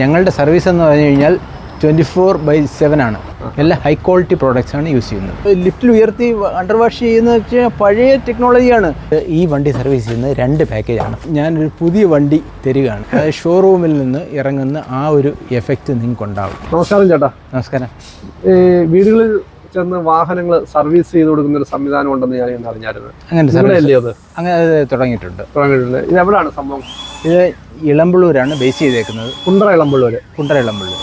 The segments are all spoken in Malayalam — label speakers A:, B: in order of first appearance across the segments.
A: ഞങ്ങളുടെ സർവീസ് എന്ന് പറഞ്ഞു കഴിഞ്ഞാൽ ട്വന്റി ഫോർ ബൈ സെവൻ ആണ്. എല്ലാ ഹൈ ക്വാളിറ്റി പ്രോഡക്റ്റ്സ് ആണ് യൂസ് ചെയ്യുന്നത്. ലിഫ്റ്റിൽ ഉയർത്തി അണ്ടർ വാഷ് ചെയ്യുന്നത് വെച്ചാൽ പഴയ ടെക്നോളജിയാണ് ഈ വണ്ടി സർവീസ് ചെയ്യുന്നത് രണ്ട് പാക്കേജാണ് ഞാനൊരു പുതിയ വണ്ടി തരികയാണ്. അതായത് ഷോറൂമിൽ നിന്ന് ഇറങ്ങുന്ന ആ ഒരു എഫക്റ്റ് നിങ്ങൾക്ക് ഉണ്ടാവും
B: നമസ്കാരം ചേട്ടാ.
A: നമസ്കാരം.
B: വീടുകളിൽ ചെന്ന് വാഹനങ്ങൾ സർവീസ് ചെയ്ത് കൊടുക്കുന്ന ഒരു സംവിധാനം ഉണ്ടെന്ന് ഞാൻ ഇന്ന് അറിഞ്ഞായിരുന്നു.
A: അങ്ങനെ
B: അത്?
A: അങ്ങനെ തുടങ്ങിയിട്ടുണ്ട്.
B: തുടങ്ങിയിട്ടുണ്ട്. ഇത് എവിടെയാണ് സംഭവം?
A: ഇത് ഇളമ്പള്ളൂരാണ് ബേസ് ചെയ്തേക്കുന്നത്.
B: കുണ്ടറ ഇളമ്പള്ളൂര്.
A: കുണ്ടറ ഇളമ്പള്ളൂർ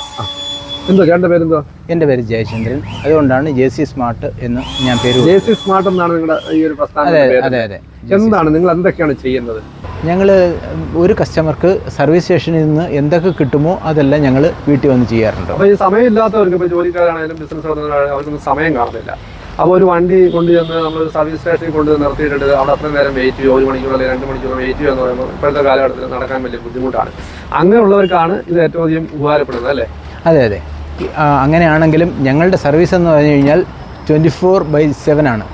B: എന്തോ ചേട്ടന്റെ പേരെന്തോ?
A: എന്റെ പേര് ജയചന്ദ്രൻ. അതുകൊണ്ടാണ് ജെ സി സ്മാർട്ട് എന്ന് ഞാൻ പേര്
B: ജെ സി സ്മാർട്ട് എന്നാണ് നിങ്ങളുടെ ഈ ഒരു
A: അതെ
B: പേര്.
A: അതെ അതെ.
B: എന്താണ് നിങ്ങൾ എന്തൊക്കെയാണ് ചെയ്യുന്നത്?
A: ഞങ്ങൾ ഒരു കസ്റ്റമർക്ക് സർവീസ് സ്റ്റേഷനിൽ നിന്ന് എന്തൊക്കെ കിട്ടുമോ അതെല്ലാം ഞങ്ങൾ വീട്ടിൽ വന്ന് ചെയ്യാറുണ്ട്.
B: അപ്പോൾ ഈ സമയമില്ലാത്തവർക്ക് ഇപ്പോൾ ജോലിക്കാരാണെങ്കിലും ബിസിനസ് അവർക്കൊന്നും സമയം കാണുന്നില്ല. അപ്പോൾ ഒരു വണ്ടി കൊണ്ടുചെന്ന് നമ്മൾ സർവീസ് സ്റ്റേഷനിൽ കൊണ്ട് നിർത്തിയിട്ടുണ്ട് അവിടെ അത്രയും നേരം വെയിറ്റ് ചെയ്യുക ഒരു മണിക്കൂർ അല്ലെങ്കിൽ രണ്ട് മണിക്കൂർ വെയിറ്റ് ചെയ്യുക എന്ന് പറയുമ്പോൾ ഇപ്പോഴത്തെ കാലഘട്ടത്തിൽ നടക്കാൻ വലിയ ബുദ്ധിമുട്ടാണ്. അങ്ങനെയുള്ളവർക്കാണ് ഇത് ഏറ്റവും അധികം ഉപകാരപ്പെടുന്നത് അല്ലേ?
A: അതെ അതെ. അങ്ങനെയാണെങ്കിലും ഞങ്ങളുടെ സർവീസ് എന്ന് പറഞ്ഞു കഴിഞ്ഞാൽ ട്വന്റി ഫോർ ബൈ സെവൻ ആണ്.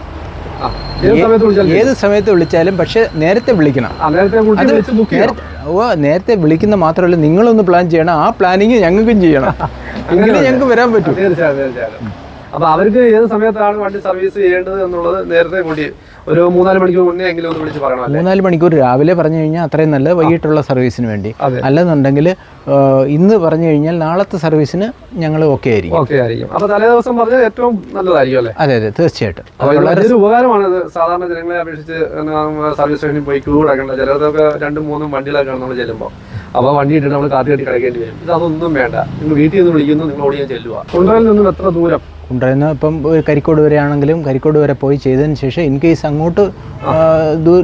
B: ഏത് സമയത്ത് വിളിച്ചാലും
A: പക്ഷെ നേരത്തെ വിളിക്കണം. ഓ നേരത്തെ വിളിക്കുന്ന മാത്രമല്ല നിങ്ങളൊന്ന് പ്ലാൻ ചെയ്യണം. ആ പ്ലാനിങ് ഞങ്ങൾക്കും ചെയ്യണം. അങ്ങനെ ഞങ്ങൾക്ക് വരാൻ പറ്റും.
B: തീർച്ചയായും തീർച്ചയായും അപ്പൊ അവർക്ക് ഏത് സമയത്താണ് വണ്ടി സർവീസ് ചെയ്യേണ്ടത് എന്നുള്ളത് നേരത്തെ കൂടി ഒരു മൂന്നാൽ മണിക്കൂർ മുന്നേ എങ്കിലും ഒന്ന് വിളിച്ച് പറയണം
A: മൂന്നാൽ മണിക്കൂർ രാവിലെ പറഞ്ഞു കഴിഞ്ഞാൽ അത്രയും നല്ല വൈകിട്ടുള്ള സർവീസിന് വേണ്ടി. അല്ലെന്നുണ്ടെങ്കിൽ ഇന്ന് പറഞ്ഞു കഴിഞ്ഞാൽ നാളത്തെ സർവീസിന് ഞങ്ങൾ ഓക്കെ ആയിരിക്കും.
B: ഓക്കെ ആയിരിക്കും. അപ്പൊ തലേ ദിവസം പറഞ്ഞാൽ ഏറ്റവും നല്ലതായിരിക്കും അല്ലേ?
A: അതെ അതെ തീർച്ചയായിട്ടും.
B: വളരെ ഉപകാരമാണ് സാധാരണ ജനങ്ങളെ അപേക്ഷിച്ച് സർവീസ് സ്റ്റേഷനിൽ പോയി ക്യൂ കിടക്കേണ്ട. ചിലതൊക്കെ രണ്ടും മൂന്നും വണ്ടികളൊക്കെയാണ് നമ്മൾ ചെല്ലുമ്പോൾ. അപ്പോൾ വണ്ടി ഇട്ടിട്ട് നമ്മൾ കാത്തി കെട്ടി കിടക്കേണ്ടി വരും. ഇത് അതൊന്നും വേണ്ട. നിങ്ങൾ വീട്ടിൽ നിന്ന് വിളിക്കുന്നു നിങ്ങൾ ഓടിയാൻ ചെല്ലുക. കൊണ്ടുവരിൽ നിന്നും എത്ര ദൂരം?
A: ഉണ്ടായിരുന്ന ഇപ്പം ഒരു കരിക്കോട് വരെയാണെങ്കിലും കരിക്കോട് വരെ പോയി ചെയ്തതിന് ശേഷം ഇൻ കേസ് അങ്ങോട്ട്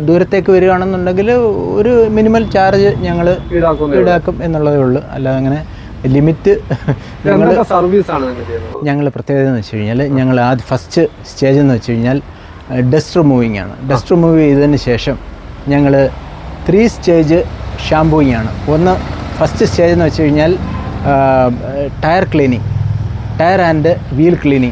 A: ദൂരത്തേക്ക് വരികയാണെന്നുണ്ടെങ്കിൽ ഒരു മിനിമൽ ചാർജ് ഞങ്ങൾ ഈടാക്കും എന്നുള്ളതേ ഉള്ളൂ. അല്ലാതെ അങ്ങനെ ലിമിറ്റ്
B: ഞങ്ങൾ സർവീസാണ് ആണ്
A: ഞങ്ങൾ പ്രത്യേകത എന്ന് വെച്ച് കഴിഞ്ഞാൽ ഞങ്ങൾ ആ ഫസ്റ്റ് സ്റ്റേജ് എന്ന് വെച്ച് കഴിഞ്ഞാൽ ഡസ്റ്റ് റിമൂവിങ് ആണ്. ഡസ്റ്റ് റിമൂവ് ചെയ്തതിന് ശേഷം ഞങ്ങൾ ത്രീ സ്റ്റേജ് ഷാംപൂയിങ് ആണ്. ഒന്ന് ഫസ്റ്റ് സ്റ്റേജ് എന്ന് വെച്ച് കഴിഞ്ഞാൽ tyre cleaning tyre and wheel cleaning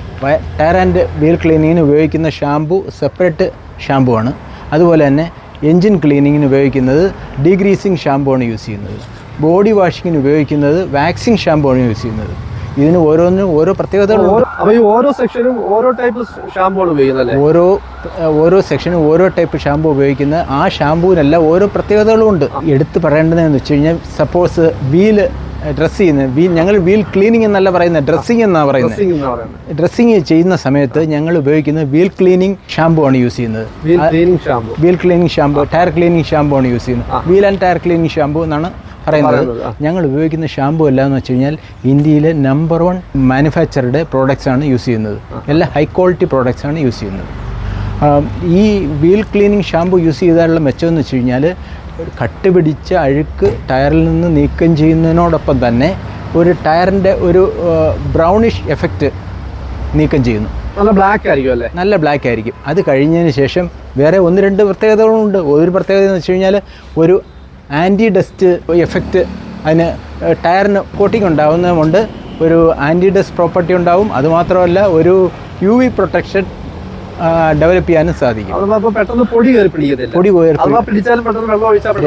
A: tyre and wheel ക്ലീനിങ്ങിന് ഉപയോഗിക്കുന്ന ഷാംപു സെപ്പറേറ്റ് ഷാംപു ആണ്. അതുപോലെ തന്നെ എൻജിൻ ക്ലീനിങ്ങിന് ഉപയോഗിക്കുന്നത് ഡീഗ്രീസിങ് ഷാംപു ആണ് യൂസ് ചെയ്യുന്നത്. ബോഡി വാഷിങ്ങിന് ഉപയോഗിക്കുന്നത് വാക്സിങ് ഷാംപു ആണ് യൂസ് ചെയ്യുന്നത്. ഇതിന് ഓരോന്നിനും ഓരോ പ്രത്യേകത
B: ഓരോ- സെക്ഷനും ഓരോ ടൈപ്പ് ഷാമ്പൂ ഉപയോഗിക്കുന്നത്
A: ഓരോ ഓരോ സെക്ഷനും ഓരോ ടൈപ്പ് ഷാമ്പൂ ഉപയോഗിക്കുന്ന ആ ഷാംപുവിനെല്ലാം ഓരോ പ്രത്യേകതകളും ഉണ്ട്. എടുത്ത് പറയേണ്ടതെന്ന് വെച്ച് കഴിഞ്ഞാൽ സപ്പോസ് വീൽ ഡ്രസ്സ് ചെയ്യുന്നത് ഞങ്ങൾ വീൽ ക്ലീനിങ് എന്നല്ല പറയുന്നത് ഡ്രസ്സിങ് എന്നാണ് പറയുന്നത്. ഡ്രസ്സിങ് ചെയ്യുന്ന സമയത്ത് ഞങ്ങൾ ഉപയോഗിക്കുന്നത് വീൽ ക്ലീനിങ് ഷാമ്പു ആണ് യൂസ് ചെയ്യുന്നത്.
B: Wheel cleaning shampoo
A: tyre cleaning shampoo ആണ് യൂസ് ചെയ്യുന്നത്. Wheel and tyre cleaning shampoo എന്നാണ് പറയുന്നത്.
B: പറയുന്നത്,
A: ഞങ്ങൾ ഉപയോഗിക്കുന്ന ഷാമ്പു അല്ല എന്ന് വെച്ച് കഴിഞ്ഞാൽ ഇന്ത്യയിലെ നമ്പർ വൺ മാനുഫാക്ചറുടെ പ്രോഡക്റ്റ്സ് ആണ് യൂസ് ചെയ്യുന്നത്. എല്ലാം ഹൈ ക്വാളിറ്റി പ്രോഡക്റ്റ്സ് ആണ് യൂസ് ചെയ്യുന്നത്. ഈ വീൽ ക്ലീനിങ് ഷാമ്പു യൂസ് ചെയ്താലുള്ള മെച്ചമെന്ന് വെച്ച് കഴിഞ്ഞാൽ ഒരു കട്ട് പിടിച്ച അഴുക്ക് ടയറിൽ നിന്ന് നീക്കം ചെയ്യുന്നതിനോടൊപ്പം തന്നെ ഒരു ടയറിന്റെ ഒരു ബ്രൗണിഷ് എഫക്റ്റ് നീക്കം ചെയ്യുന്നു.
B: നല്ല ബ്ലാക്ക് ആയിരിക്കും അല്ലേ?
A: നല്ല ബ്ലാക്ക് ആയിരിക്കും. അത് കഴിഞ്ഞതിന് ശേഷം വേറെ ഒന്ന് രണ്ട് പ്രത്യേകതകളുണ്ട്. ഒരു പ്രത്യേകത എന്ന് വെച്ച് കഴിഞ്ഞാൽ ഒരു ആന്റി ഡസ്റ്റ് എഫക്റ്റ് അതിന് ടയറിന് കോട്ടിംഗ് ഉണ്ടാകുന്നതുകൊണ്ട് ഒരു ആന്റി ഡസ്റ്റ് പ്രോപ്പർട്ടി ഉണ്ടാവും അതുമാത്രമല്ല ഒരു യു വി പ്രൊട്ടക്ഷൻ ഡെവലപ്പ് ചെയ്യാനും സാധിക്കും.
B: പെട്ടെന്ന് പൊടി കയറി പിടിക്കത്തില്ല.
A: പൊടി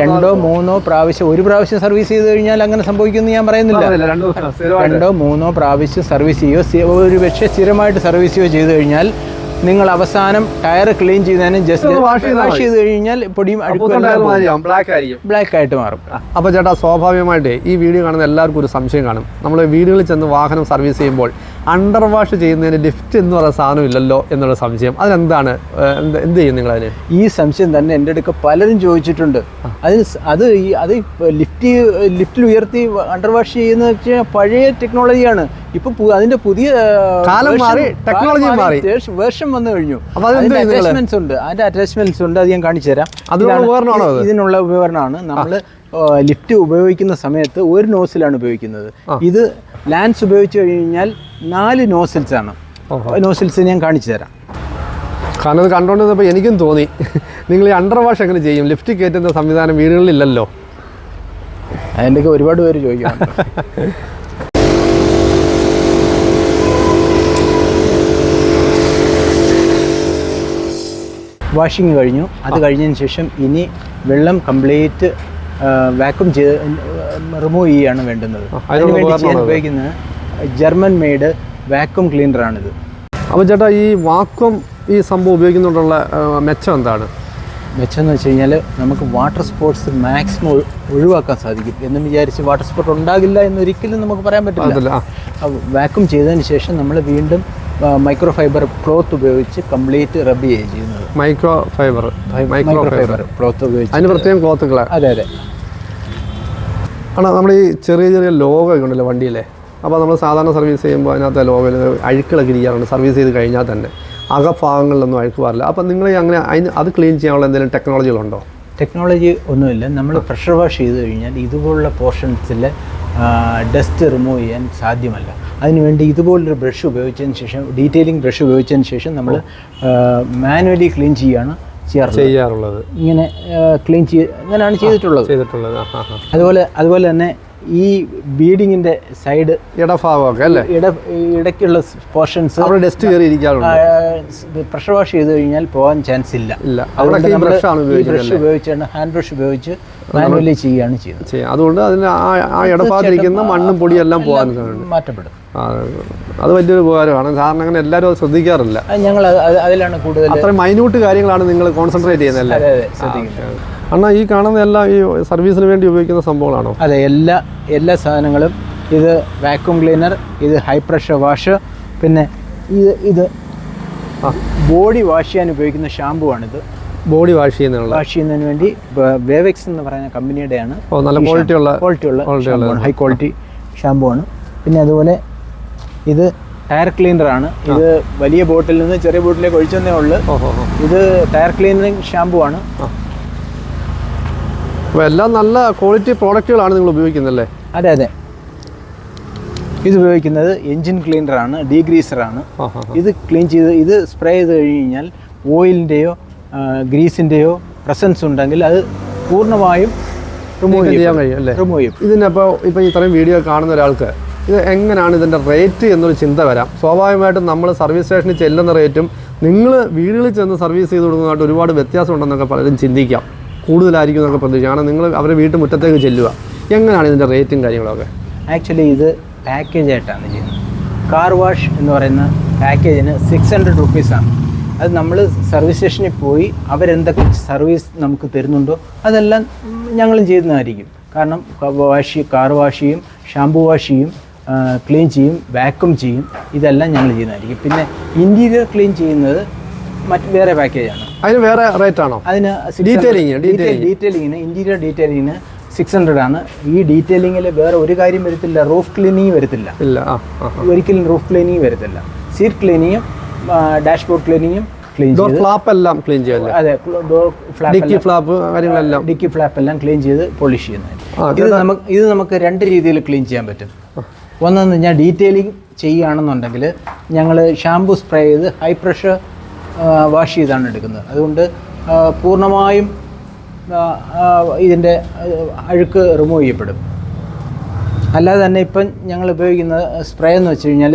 A: രണ്ടോ മൂന്നോ പ്രാവശ്യം ഒരു പ്രാവശ്യം സർവീസ് ചെയ്ത് കഴിഞ്ഞാൽ അങ്ങനെ സംഭവിക്കുമെന്ന് ഞാൻ പറയുന്നില്ല.
B: രണ്ട്
A: മൂന്നോ പ്രാവശ്യം സർവീസ് ചെയ്യോ ഒരു പക്ഷേ സ്ഥിരമായിട്ട് സർവീസ് ചെയ്യോ ചെയ്ത് കഴിഞ്ഞാൽ നിങ്ങൾ അവസാനം ടയർ ക്ലീൻ ചെയ്യുന്നതിന് ജസ്റ്റ് വാഷ് ചെയ്ത് കഴിഞ്ഞാൽ പൊടിയും
B: ബ്ലാക്ക്
A: ആയിട്ട് മാറും.
B: അപ്പോൾ ചേട്ടാ സ്വാഭാവികമായിട്ട് ഈ വീഡിയോ കാണുന്ന എല്ലാവർക്കും ഒരു സംശയം കാണും. നമ്മൾ വീടുകളിൽ ചെന്ന് വാഹനം സർവീസ് ചെയ്യുമ്പോൾ അണ്ടർ വാഷ് ചെയ്യുന്നതിന് ലിഫ്റ്റ് എന്ന് പറയുന്ന സാധനം ഇല്ലല്ലോ എന്നുള്ള സംശയം. അതിനെന്താണ് എന്ത് ചെയ്യും നിങ്ങൾ അതിന്
A: ഈ സംശയം തന്നെ എന്റെ അടുക്ക പലരും ചോദിച്ചിട്ടുണ്ട്. അതിന് അത് ഈ അത് ലിഫ്റ്റ് ലിഫ്റ്റിൽ ഉയർത്തി അണ്ടർ വാഷ് ചെയ്യുന്ന വെച്ചാൽ പഴയ ടെക്നോളജിയാണ്. ഇപ്പൊ അതിന്റെ പുതിയ
B: കാലം മാറി, ടെക്നോളജി മാറി.
A: വേർഷൻ വന്നു കഴിഞ്ഞു. അറ്റാച്ച്മെന്റ്സ് ഉണ്ട്. അതിന്റെ അറ്റാച്ച്മെന്റ്സ് ഉണ്ട്. അത് ഞാൻ കാണിച്ചു തരാം? ഇതിനുള്ള ഉപകരണമാണ്. നമ്മൾ ലിഫ്റ്റ് ഉപയോഗിക്കുന്ന സമയത്ത് ഒരു നോസിലാണ് ഉപയോഗിക്കുന്നത്. ഇത് ലാൻസ് ഉപയോഗിച്ച് കഴിഞ്ഞാൽ നാല് നോസിൽസ് ആണ്. നോസിൽസ് ഞാൻ കാണിച്ചു തരാം.
B: കാരണം ഇത് കണ്ടുകൊണ്ടിരുന്നപ്പോൾ എനിക്കും തോന്നി. നിങ്ങൾ ഈ അണ്ടർ വാഷ് എങ്ങനെ ചെയ്യും? ലിഫ്റ്റ് കയറ്റുന്ന സംവിധാനം വീടുകളിലില്ലല്ലോ.
A: അതിന്റെയൊക്കെ ഒരുപാട് പേര് ചോദിക്കും വാഷിങ് കഴിഞ്ഞു. അത് കഴിഞ്ഞതിന് ശേഷം ഇനി വെള്ളം കംപ്ലീറ്റ് വാക്വം ചെയ്ത് റിമൂവ് ചെയ്യുകയാണ് വേണ്ടുന്നത്. അതിനുവേണ്ടി ചെയ്യാൻ. ഉപയോഗിക്കുന്നത് ജർമ്മൻ മെയ്ഡ് വാക്വം ക്ലീനറാണിത്.
B: അപ്പോൾ ചേട്ടാ ഈ വാക്വം ഈ സംഭവം ഉപയോഗിക്കുന്നതുകൊണ്ടുള്ള മെച്ചം എന്താണ്?
A: മെച്ചം എന്ന് വെച്ച് കഴിഞ്ഞാൽ നമുക്ക് വാട്ടർ സ്പോർട്സ് മാക്സിമം ഒഴിവാക്കാൻ സാധിക്കും എന്ന് വിചാരിച്ച് വാട്ടർ സ്പോർട്ട് ഉണ്ടാകില്ല എന്നൊരിക്കലും നമുക്ക് പറയാൻ പറ്റില്ല. വാക്വം ചെയ്തതിന് ശേഷം നമ്മൾ വീണ്ടും മൈക്രോ ഫൈബർ ക്ലോത്ത് ഉപയോഗിച്ച് കംപ്ലീറ്റ് റബ്ബ് ചെയ്യുന്നത്.
B: Microfibre microfibre
A: cloth ഉപയോഗിച്ച്
B: അതിന് പ്രത്യേകം ക്ലോത്തുകളാണ്
A: അതെ അതെ.
B: ആണ് നമ്മൾ ഈ ചെറിയ ചെറിയ ലോഗോ ഒക്കെ ഉണ്ടല്ലോ വണ്ടിയിലെ? അപ്പോൾ നമ്മൾ സാധാരണ സർവീസ് ചെയ്യുമ്പോൾ അതിനകത്ത് ലോഗോയിൽ അഴുക്കളൊക്കെ ഇരിക്കാറുണ്ട്. സർവീസ് ചെയ്ത് കഴിഞ്ഞാൽ തന്നെ. അകഭാഗങ്ങളിലൊന്നും അഴുക്ക് പാടില്ല അപ്പോൾ നിങ്ങൾ അങ്ങനെ അതിന് അത് ക്ലീൻ ചെയ്യാനുള്ള എന്തെങ്കിലും ടെക്നോളജികളുണ്ടോ?
A: ടെക്നോളജി ഒന്നുമില്ല. നമ്മൾ പ്രഷർ വാഷ് ചെയ്ത് കഴിഞ്ഞാൽ ഇതുപോലുള്ള പോർഷൻസിൽ ഡസ്റ്റ് റിമൂവ് ചെയ്യാൻ സാധ്യമല്ല. അതിനുവേണ്ടി ഇതുപോലൊരു ബ്രഷ് ഉപയോഗിച്ചതിന് ശേഷം ഡീറ്റെയിലിംഗ് ബ്രഷ് ഉപയോഗിച്ചതിന് ശേഷം നമ്മൾ മാനുവലി ക്ലീൻ ചെയ്യുകയാണ് ചെയ്യാറുള്ളത്. ഇങ്ങനെ ക്ലീൻ ചെയ്ത് ഇങ്ങനെയാണ് ചെയ്തിട്ടുള്ളത്.
B: ചെയ്തിട്ടുള്ളത്.
A: അതുപോലെ അതുപോലെ തന്നെ ഈ ബീഡിങ്ങിന്റെ സൈഡ്
B: ഇടഭാഗമൊക്കെ അല്ലേ?
A: ഇട ഇടയ്ക്കുള്ള പോർഷൻസ്
B: അവിടെ ഡസ്റ്റ് കയറി ഇരിക്കാറുണ്ട്?
A: പ്രഷർ വാഷ് ചെയ്ത് കഴിഞ്ഞാൽ പോകാൻ ചാൻസ് ഇല്ല.
B: ഇല്ല. അവിടെ
A: ബ്രഷ് ആണ് ഉപയോഗിച്ചാണ് ഹാൻഡ് ബ്രഷ് ഉപയോഗിച്ച് മാനുവലി ചെയ്യുകയാണ് ചെയ്യുന്നത്.
B: അതുകൊണ്ട് അതിന് ആ ഇടഭാഗത്തിരിക്കുന്ന മണ്ണും പൊടിയെല്ലാം പോകാൻ.
A: മാറ്റപ്പെടും.
B: അത് വലിയൊരു ഉപകാരമാണ്. സാറിന് അങ്ങനെ എല്ലാവരും അത് ശ്രദ്ധിക്കാറില്ല.
A: ഞങ്ങൾ അത് അത് അതിലാണ് കൂടുതൽ
B: അത്ര മൈന്യൂട്ട് കാര്യങ്ങളാണ് നിങ്ങൾ കോൺസെൻട്രേറ്റ്
A: ചെയ്യുന്നത്
B: അണ്ണാ ഈ കാണുന്ന എല്ലാം ഈ സർവീസിന് വേണ്ടി ഉപയോഗിക്കുന്ന സംഭവങ്ങളാണോ?
A: അതെ എല്ലാ എല്ലാ സാധനങ്ങളും. ഇത് വാക്യൂം ക്ലീനർ ഇത് ഹൈ പ്രഷർ വാഷ് പിന്നെ ഇത് ഇത് ബോഡി വാഷ് ചെയ്യാൻ ഉപയോഗിക്കുന്ന ഷാമ്പു ആണിത്.
B: ബോഡി വാഷ് ചെയ്യുന്നതിനുള്ള.
A: വാഷ് ചെയ്യുന്നതിന് വേണ്ടി വേവെക്സ് എന്ന് പറയുന്ന കമ്പനിയുടെയാണ്
B: നല്ല ക്വാളിറ്റി ഉള്ള
A: ക്വാളിറ്റി ഉള്ള ഹൈ ക്വാളിറ്റി ഷാമ്പു ആണ്. പിന്നെ അതുപോലെ ഇത് ടയർ ക്ലീനർ ആണ്. ഇത് വലിയ ബോട്ടിൽ നിന്ന് ചെറിയ ബോട്ടിലേക്ക് ഒഴിച്ചെന്നേ ഉള്ളൂ. ഇത് ടയർ ക്ലീനറിങ് ഷാമ്പു ആണ്.
B: അപ്പോൾ എല്ലാം നല്ല ക്വാളിറ്റി പ്രോഡക്റ്റുകളാണ് നിങ്ങൾ ഉപയോഗിക്കുന്നല്ലേ?
A: അതെ അതെ. ഇത് ഉപയോഗിക്കുന്നത് എൻജിൻ ക്ലീനർ ആണ് ഡീഗ്രീസർ ആണ്.
B: ആ ആ
A: ഇത് ക്ലീൻ ചെയ്ത് ഇത് സ്പ്രേ ചെയ്ത് കഴിഞ്ഞ് കഴിഞ്ഞാൽ ഓയിലിന്റെയോ ഗ്രീസിന്റെയോ പ്രസൻസ് ഉണ്ടെങ്കിൽ അത് പൂർണമായും റിമൂവ്
B: ചെയ്യാൻ കഴിയും അല്ലേ?
A: റിമൂവ് ചെയ്യും
B: ഇതിനപ്പോൾ ഇപ്പോൾ ഇത്രയും വീഡിയോ കാണുന്ന ഒരാൾക്ക് ഇത് എങ്ങനെയാണ് ഇതിന്റെ റേറ്റ് എന്നൊരു ചിന്ത വരാം. സ്വാഭാവികമായിട്ടും നമ്മൾ സർവീസ് സ്റ്റേഷനിൽ ചെല്ലുന്ന റേറ്റും നിങ്ങൾ വീടുകളിൽ ചെന്ന് സർവീസ് ചെയ്ത് കൊടുക്കുന്നതായിട്ട് ഒരുപാട് വ്യത്യാസമുണ്ടെന്നൊക്കെ പലരും ചിന്തിക്കാം. കൂടുതലായിരിക്കും എന്നൊക്കെ പ്രതീക്ഷിക്കാം. കാരണം നിങ്ങൾ അവരുടെ വീട്ടു മുറ്റത്തേക്ക് ചെല്ലുക. എങ്ങനെയാണ് ഇതിന്റെ റേറ്റും കാര്യങ്ങളൊക്കെ?
A: ആക്ച്വലി ഇത് പാക്കേജ് ആയിട്ടാണ് ചെയ്യുന്നത്. കാർ വാഷ് എന്ന് പറയുന്ന പാക്കേജിന് സിക്സ് ഹൺഡ്രഡ് റുപ്പീസാണ് അത് നമ്മൾ സർവീസ് സ്റ്റേഷനിൽ പോയി അവരെന്തൊക്കെ സർവീസ് നമുക്ക് തരുന്നുണ്ടോ അതെല്ലാം ഞങ്ങളും ചെയ്യുന്നതായിരിക്കും. കാരണം വാഷ് കാർ വാഷിയും ചെയ്യും വാഷിയും ക്ലീൻ ചെയ്യും വാക്വം ചെയ്യും. ഇതെല്ലാം ഞങ്ങൾ ചെയ്യുന്നതായിരിക്കും. പിന്നെ ഇന്റീരിയർ ക്ലീൻ ചെയ്യുന്നത് മറ്റ് വേറെ പാക്കേജാണ്
B: അതിന് വേറെ റേറ്റ് ആണോ?
A: അതിന്
B: ഡീറ്റെയിലിംഗ്.
A: ഡീറ്റെയിലിങ്ങിന് ഇന്റീരിയർ ഡീറ്റെയിലിങ്ങിന് സിക്സ് ഹൺഡ്രഡ് ആണ്. ഈ ഡീറ്റെയിലിങ്ങിൽ വേറെ ഒരു കാര്യം വരത്തില്ല. റൂഫ് ക്ലീനിങ് വരത്തില്ല.
B: ഇല്ല.
A: ഒരിക്കലും റൂഫ് ക്ലീനിങ് വരത്തില്ല. സീറ്റ് ക്ലീനിങ്ങും ഡാഷ്ബോർഡ് ക്ലീനിങ്ങും ക്ലീൻ
B: ഡോർ
A: ചെയ്ത്
B: ഫ്ലാപ്പ് എല്ലാം ക്ലീൻ
A: അതെ ഡോർ
B: ഡിക്കി
A: ഫ്ലാപ്പ്
B: കാര്യങ്ങളെല്ലാം.
A: ഡിക്കി ഫ്ലാപ്പ് എല്ലാം ക്ലീൻ ചെയ്ത് പോളിഷ് ചെയ്യുന്നത് ഇത് നമുക്ക് ഇത് നമുക്ക് രണ്ട് രീതിയിൽ ക്ലീൻ ചെയ്യാൻ പറ്റും. ഒന്നെന്ന് ഞാൻ ഡീറ്റെയിലിംഗ് ചെയ്യുകയാണെന്നുണ്ടെങ്കിൽ ഞങ്ങൾ ഷാംപൂ സ്പ്രേ ചെയ്ത് ഹൈ പ്രഷർ വാഷ് ചെയ്താണ് എടുക്കുന്നത്. അതുകൊണ്ട് പൂർണമായും ഇതിന്റെ അഴുക്ക് റിമൂവ് ചെയ്യപ്പെടും. അല്ലാതെ തന്നെ ഇപ്പം ഞങ്ങൾ ഉപയോഗിക്കുന്ന സ്പ്രേ എന്ന് വെച്ച് കഴിഞ്ഞാൽ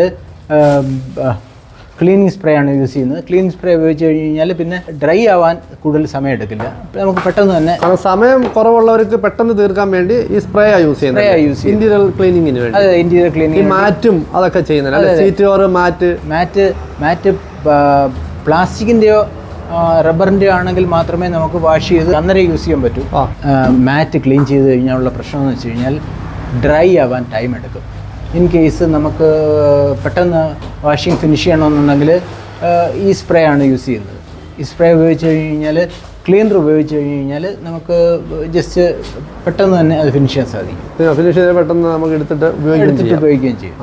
A: ക്ലീനിങ് സ്പ്രേ ആണ് യൂസ് ചെയ്യുന്നത്. ക്ലീനിങ് സ്പ്രേ ഉപയോഗിച്ച് കഴിഞ്ഞ് കഴിഞ്ഞാൽ പിന്നെ ഡ്രൈ ആവാൻ കൂടുതൽ സമയം എടുക്കില്ല. നമുക്ക് പെട്ടെന്ന് തന്നെ
B: കാരണം സമയം കുറവുള്ളവർക്ക് പെട്ടെന്ന് തീർക്കാൻ വേണ്ടി ഈ സ്പ്രേ യൂസ് ചെയ്യുന്നത്. ഇന്റീരിയർ ക്ലീനിങ്ങിന് വേണ്ടി.
A: അതെ
B: ഇന്റീരിയർ
A: ക്ലീനിങ്
B: മാറ്റും അതൊക്കെ ചെയ്യുന്നില്ല സീറ്റ് ഓർ മാറ്റ്
A: മാറ്റ് മാറ്റ് പ്ലാസ്റ്റിക്കിന്റെയോ റബ്ബറിന്റെ ആണെങ്കിൽ മാത്രമേ നമുക്ക് വാഷ് ചെയ്ത് അന്നേരം യൂസ് ചെയ്യാൻ പറ്റൂ. മാറ്റ് ക്ലീൻ ചെയ്ത് കഴിഞ്ഞാലുള്ള പ്രശ്നം എന്ന് വെച്ച് കഴിഞ്ഞാൽ ഡ്രൈ ആവാൻ ടൈം എടുക്കും. ഇൻ കേസ് നമുക്ക് പെട്ടെന്ന് വാഷിംഗ് ഫിനിഷ് ചെയ്യണമെന്നുണ്ടെങ്കിൽ ഈ സ്പ്രേ ആണ് യൂസ് ചെയ്യുന്നത്. ഈ സ്പ്രേ ഉപയോഗിച്ച് കഴിഞ്ഞ് കഴിഞ്ഞാൽ ക്ലീനർ ഉപയോഗിച്ച് കഴിഞ്ഞ് കഴിഞ്ഞാൽ നമുക്ക് ജസ്റ്റ് പെട്ടെന്ന് തന്നെ അത് ഫിനിഷ് ചെയ്യാൻ സാധിക്കും.
B: ഫിനിഷ് ചെയ്ത് പെട്ടെന്ന് നമുക്ക് എടുത്തിട്ട്
A: എടുത്തിട്ട് ഉപയോഗിക്കുകയും ചെയ്യും.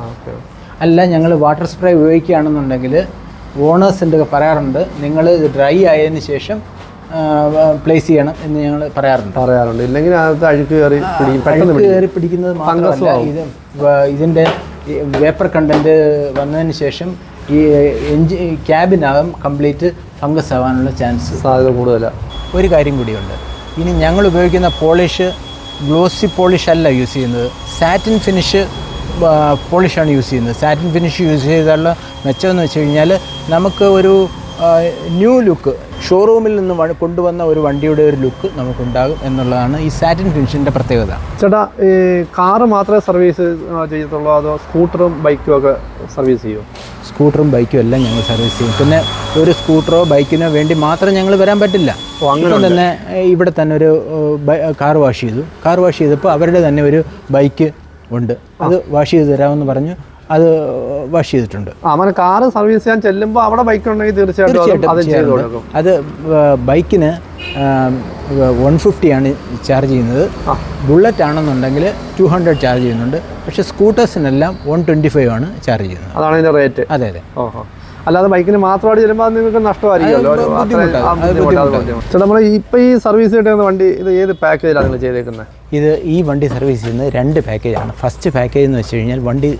A: അല്ല ഞങ്ങൾ വാട്ടർ സ്പ്രേ ഉപയോഗിക്കുകയാണെന്നുണ്ടെങ്കിൽ ഓണേഴ്സിന്റെ പറയാറുണ്ട് നിങ്ങൾ ഡ്രൈ ആയതിനു ശേഷം പ്ലേസ് ചെയ്യണം എന്ന് ഞങ്ങൾ പറയാറുണ്ട്.
B: പറയാറുണ്ട്. ഇല്ലെങ്കിൽ അത് അഴുക്ക് കയറി പെട്ടെന്ന്
A: കയറി പിടിക്കുന്നത് മാത്രമല്ല ഇത് ഇതിന്റെ വേപ്പർ കണ്ടന്റ് വന്നതിന് ശേഷം ഈ എഞ്ചി ക്യാബിനകം കംപ്ലീറ്റ് ഫംഗസ് ആവാനുള്ള ചാൻസ്
B: സാധ്യത കൂടുതലാണ്
A: ഒരു കാര്യം കൂടിയുണ്ട്. ഇനി ഞങ്ങൾ ഉപയോഗിക്കുന്ന പോളിഷ് ഗ്ലോസി പോളിഷ് അല്ല യൂസ് ചെയ്യുന്നത്. സാറ്റിൻ ഫിനിഷ് പോളിഷാണ് യൂസ് ചെയ്യുന്നത്. സാറ്റിൻ ഫിനിഷ് യൂസ് ചെയ്താലുള്ള മെച്ചമെന്ന് വെച്ച് കഴിഞ്ഞാൽ നമുക്ക് ഒരു ന്യൂ ലുക്ക് ഷോറൂമിൽ നിന്ന് കൊണ്ടുവന്ന ഒരു വണ്ടിയുടെ ഒരു ലുക്ക് നമുക്കുണ്ടാകും എന്നുള്ളതാണ് ഈ സാറ്റിൻ ഫിനിഷിന്റെ പ്രത്യേകത.
B: ചേട്ടാ ഈ കാറ് മാത്രമേ സർവീസ് ചെയ്യത്തുള്ളൂ അതോ സ്കൂട്ടറും ബൈക്കും ഒക്കെ സർവീസ് ചെയ്യുമോ
A: സ്കൂട്ടറും ബൈക്കും എല്ലാം ഞങ്ങൾ സർവീസ് ചെയ്യും. പിന്നെ ഒരു സ്കൂട്ടറോ ബൈക്കിനോ വേണ്ടി മാത്രം ഞങ്ങൾ വരാൻ പറ്റില്ല.
B: അങ്ങനെ
A: തന്നെ ഇവിടെ തന്നെ ഒരു കാർ വാഷ് ചെയ്തു. കാർ വാഷ് ചെയ്തപ്പോൾ അവരുടെ തന്നെ ഒരു ബൈക്ക് ഉണ്ട്. അത് വാഷ് ചെയ്ത് തരാമെന്ന് പറഞ്ഞു. അത് വാഷ് ചെയ്തിട്ടുണ്ട്.
B: ആ അങ്ങനെ കാറ് സർവീസ് ചെയ്യാൻ ചെല്ലുമ്പോൾ അവിടെ ബൈക്ക് ഉണ്ടെങ്കിൽ തീർച്ചയായിട്ടും അതും
A: ബൈക്കിന് വൺ ഫിഫ്റ്റിയാണ് ചാർജ് ചെയ്യുന്നത്. ബുള്ളറ്റ് ആണെന്നുണ്ടെങ്കിൽ ടു ഹൺഡ്രഡ് ചാർജ് ചെയ്യുന്നുണ്ട്. പക്ഷേ സ്കൂട്ടേഴ്സിനെല്ലാം വൺ ട്വന്റി ഫൈവ് ആണ് ചാർജ് ചെയ്യുന്നത്.
B: അതാണ് അതിന്റെ റേറ്റ്
A: അതെ അതെ.
B: ഓഹോ. അല്ലാതെ ബൈക്കിന് മാത്രമായിട്ട് ചെല്ലുമ്പോൾ നിങ്ങൾക്ക് നഷ്ടമായിരിക്കുമല്ലോ. ചേട്ടാ നമ്മൾ ഇപ്പോൾ ഈ സർവീസ് കിട്ടുന്ന വണ്ടി ഇത് ഏത് പാക്കേജിലാണ് നിങ്ങൾ ചെയ്തേക്കുന്നത്
A: ഇത് ഈ വണ്ടി സർവീസ് ചെയ്യുന്നത് രണ്ട് പാക്കേജാണ് ഫസ്റ്റ് പാക്കേജ് എന്ന് വെച്ച് കഴിഞ്ഞാൽ വണ്ടി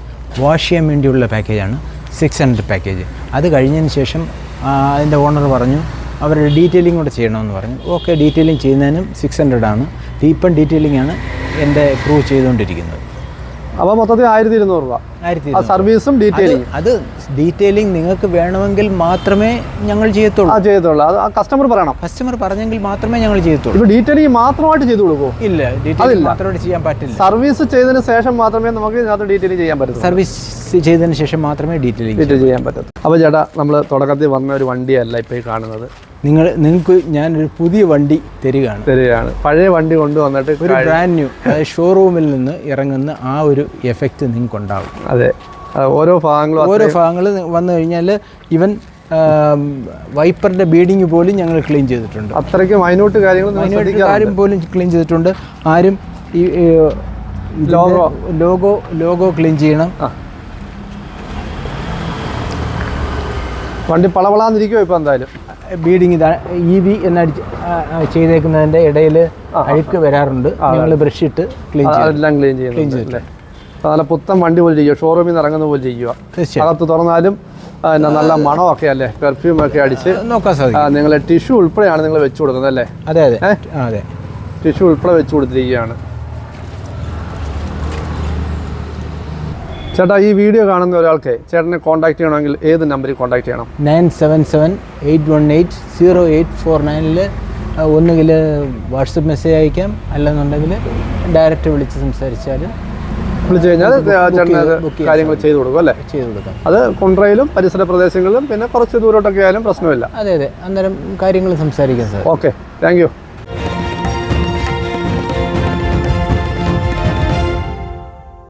A: വാഷ് ചെയ്യാൻ വേണ്ടിയുള്ള പാക്കേജാണ് സിക്സ് ഹൺഡ്രഡ് പാക്കേജ്. അത് കഴിഞ്ഞതിന് ശേഷം അതിന്റെ ഓണർ പറഞ്ഞു അവരുടെ ഡീറ്റെയിലിംഗ് കൂടെ ചെയ്യണമെന്ന് പറഞ്ഞു. ഓക്കെ ഡീറ്റെയിലിംഗ് ചെയ്യുന്നതിനും സിക്സ് ഹൺഡ്രഡ് ആണ്. ഇപ്പം ഡീറ്റെയിലിംഗ് ആണ് എന്റെ പ്രൂവ് ചെയ്തുകൊണ്ടിരിക്കുന്നത്.
B: അപ്പോൾ മൊത്തത്തിൽ ആയിരത്തി ഇരുന്നൂറ് രൂപ. സർവീസും ഡീറ്റെയിലിംഗ്
A: അത് ഡീറ്റെയിലിംഗ് നിങ്ങൾക്ക് വേണമെങ്കിൽ മാത്രമേ ഞങ്ങൾ ചെയ്യത്തുള്ളൂ.
B: ചെയ്യത്തുള്ളൂ. അത് കസ്റ്റമർ പറയണം.
A: കസ്റ്റമർ പറഞ്ഞെങ്കിൽ മാത്രമേ ഞങ്ങൾ ചെയ്യത്തുള്ളൂ.
B: ഡീറ്റെയിലിംഗ് മാത്രമായിട്ട് ചെയ്തു കൊടുക്കുമോ
A: ഇല്ല ഡീറ്റെയിലിംഗ് മാത്രമായിട്ട് ചെയ്യാൻ പറ്റില്ല.
B: സർവീസ് ചെയ്തതിന് ശേഷം മാത്രമേ നമുക്ക് ഇതിനകത്ത് ഡീറ്റെയിലിംഗ് ചെയ്യാൻ പറ്റൂ
A: സർവീസ് ചെയ്തതിന് ശേഷം മാത്രമേ ഡീറ്റെയിലിംഗ്
B: ഡീറ്റെയിൽ ചെയ്യാൻ പറ്റൂ അപ്പോൾ ചേട്ടാ നമ്മൾ തുടക്കത്തിൽ വന്ന ഒരു വണ്ടിയല്ല ഇപ്പോൾ ഈ കാണുന്നത്.
A: നിങ്ങൾ നിങ്ങൾക്ക് ഞാനൊരു പുതിയ വണ്ടി തരികയാണ്.
B: തരികയാണ്. പഴയ വണ്ടി കൊണ്ടുവന്നിട്ട്
A: ഒരു ബ്രാൻഡ് ന്യൂ അതായത് ഷോറൂമിൽ നിന്ന് ഇറങ്ങുന്ന ആ ഒരു എഫക്റ്റ് നിങ്ങൾക്ക് ഉണ്ടാവും
B: അതെ. ഓരോ ഭാഗങ്ങളും
A: ഓരോ ഭാഗങ്ങൾ വന്നു കഴിഞ്ഞാൽ ഇവൻ വൈപ്പറിന്റെ ബീഡിങ് പോലും ഞങ്ങൾ ക്ലീൻ ചെയ്തിട്ടുണ്ട്.
B: അത്രയ്ക്ക് മൈന്യൂട്ട് കാര്യങ്ങൾ ആരും
A: കാര്യം പോലും ക്ലീൻ ചെയ്തിട്ടുണ്ട്. ആരും ഈ
B: ലോഗോ.
A: ലോഗോ ലോഗോ ക്ലീൻ ചെയ്യണം.
B: വണ്ടി പളവളാന്നിരിക്കുമോ ഇപ്പോൾ എന്തായാലും?
A: ബീഡിങ് ഇതാണ് ഇ വി ആ, ചെയ്തേക്കുന്നതിന്റെ ഇടയിൽ അഴുക്ക് വരാറുണ്ട്. ഞങ്ങൾ ബ്രഷ് ഇട്ട് ക്ലീൻ ചെയ്യും
B: ക്ലീൻ ചെയ്യുന്നുണ്ട് അല്ലേ? അപ്പോൾ നല്ല പുത്തൻ വണ്ടി പോലെ ചെയ്യുക ഷോറൂമിൽ നിന്ന് ഇറങ്ങുന്ന പോലെ ചെയ്യുക. അകത്ത് തുറന്നാലും എന്നാ പിന്നെ നല്ല മണമൊക്കെ അല്ലേ? പെർഫ്യൂം ഒക്കെ അടിച്ച്
A: നോക്കാൻ സാധിക്കും.
B: നിങ്ങൾ ടിഷ്യു ഉൾപ്പെടെയാണ് നിങ്ങൾ വെച്ചു കൊടുക്കുന്നത് അല്ലേ?
A: അതെ അതെ. അതെ.
B: ടിഷ്യു ഉൾപ്പെടെ വെച്ചു കൊടുത്തിരിക്കുകയാണ്. ചേട്ടാ ഈ വീഡിയോ കാണുന്ന ഒരാൾക്ക് ചേട്ടനെ കോൺടാക്ട് ചെയ്യണമെങ്കിൽ ഏത് നമ്പറിൽ കോൺടാക്ട് ചെയ്യണം?
A: Nine seven seven eight one eight zero eight four നയനിൽ ഒന്നുകിൽ വാട്സപ്പ് മെസ്സേജ് അയക്കാം. അല്ലെന്നുണ്ടെങ്കിൽ ഡയറക്റ്റ് വിളിച്ച് സംസാരിച്ചാൽ
B: വിളിച്ചു കഴിഞ്ഞാൽ ചേട്ടന് അത് കാര്യങ്ങൾ ചെയ്തു കൊടുക്കും അല്ലേ?
A: ചെയ്തു കൊടുക്കാം.
B: അത് കുണ്ട്രയിലും പരിസര പ്രദേശങ്ങളിലും പിന്നെ കുറച്ച് ദൂരോട്ടൊക്കെ ആയാലും പ്രശ്നമില്ല.
A: അതെ അതെ. അന്നേരം കാര്യങ്ങൾ സംസാരിക്കാം സാർ.
B: ഓക്കെ. Thank you.